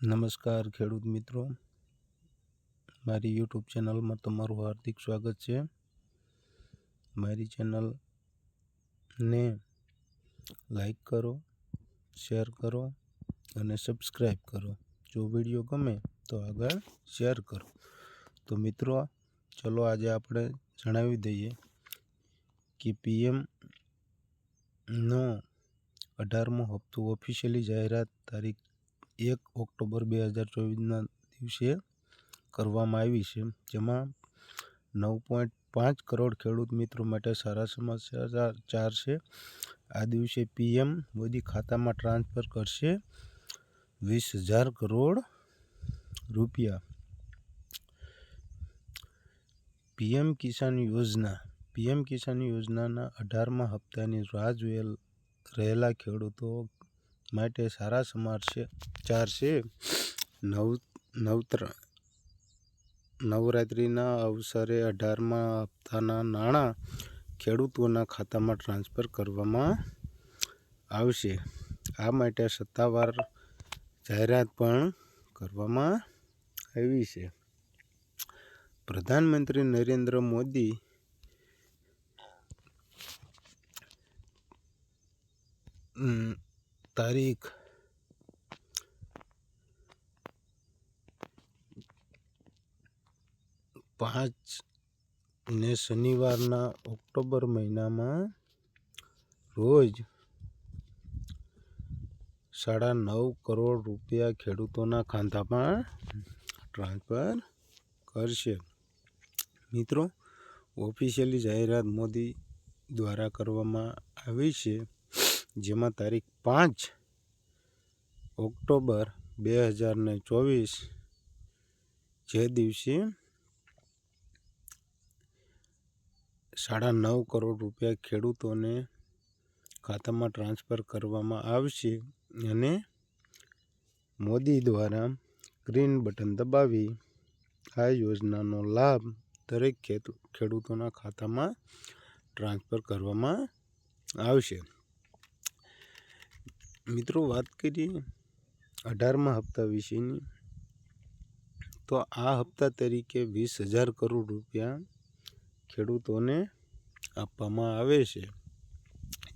નમસ્કાર ખેડૂત મિત્રો. મારી યુટ્યુબ ચેનલમાં તમારું હાર્દિક સ્વાગત છે. મારી ચેનલને લાઈક કરો, શેર કરો અને સબસ્ક્રાઈબ કરો. જો વીડિયો ગમે તો આગળ શેર કરો. તો મિત્રો, ચલો આજે આપણે જણાવી દઈએ કે પીએમનો અઢારમો હપ્તો ઓફિશિયલી જાહેરાત તારીખ એક ઓક્ટોબર બે હજાર ચોવીસના દિવસે કરવામાં આવી છે, જેમાં નવ પોઈન્ટ પાંચ કરોડ ખેડૂત મિત્રો માટે સારા સમાચાર ચાર છે. આ દિવસે પીએમ મોદી ખાતામાં ટ્રાન્સફર કરશે વીસ હજાર કરોડ રૂપિયા. પીએમ કિસાન યોજના, પીએમ કિસાન યોજનાના અઢારમા હપ્તાની રાહ જોયેલ રહેલા ખેડૂતો માટે સારા સમાચાર છે નવ, નવત્ર, નવરાત્રિના અવસરે અઢારમા હપ્તાના નાણાં ખેડૂતોના ખાતામાં ટ્રાન્સફર કરવામાં આવશે. આ માટે સત્તાવાર જાહેરાત પણ કરવામાં આવી છે. પ્રધાનમંત્રી નરેન્દ્ર મોદી તારીખ પાંચ ને શનિવારના ઓક્ટોબર મહિનામાં રોજ સાડા નવ કરોડ રૂપિયા ખેડૂતોના ખાતામાં ટ્રાન્સફર કરશે. મિત્રો, ઓફિશિયલી જાહેરાત મોદી દ્વારા કરવામાં આવી છે. જેમાં તારીખ પાંચ ઓક્ટોબર બે હજાર ને ચોવીસ જે દિવસે સાડા નવ કરોડ રૂપિયા ખેડૂતોને ખાતામાં ટ્રાન્સફર કરવામાં આવશે અને મોદી દ્વારા ગ્રીન બટન દબાવી આ યોજનાનો લાભ દરેક ખેડૂતોના ખાતામાં ટ્રાન્સફર કરવામાં આવશે. મિત્રો વાત કરીએ અઢારમા હપ્તા વિશેની, તો આ હપ્તા તરીકે વીસ હજાર કરોડ રૂપિયા ખેડૂતોને આપવામાં આવે છે.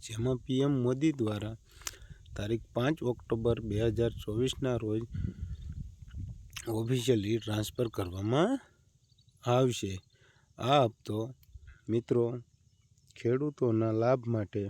જેમાં પીએમ મોદી દ્વારા તારીખ પાંચ ઓક્ટોબર બે હજાર ચોવીસના રોજ ઓફિશિયલી ટ્રાન્સફર કરવામાં આવશે. આ હપ્તો મિત્રો ખેડૂતોના લાભ માટે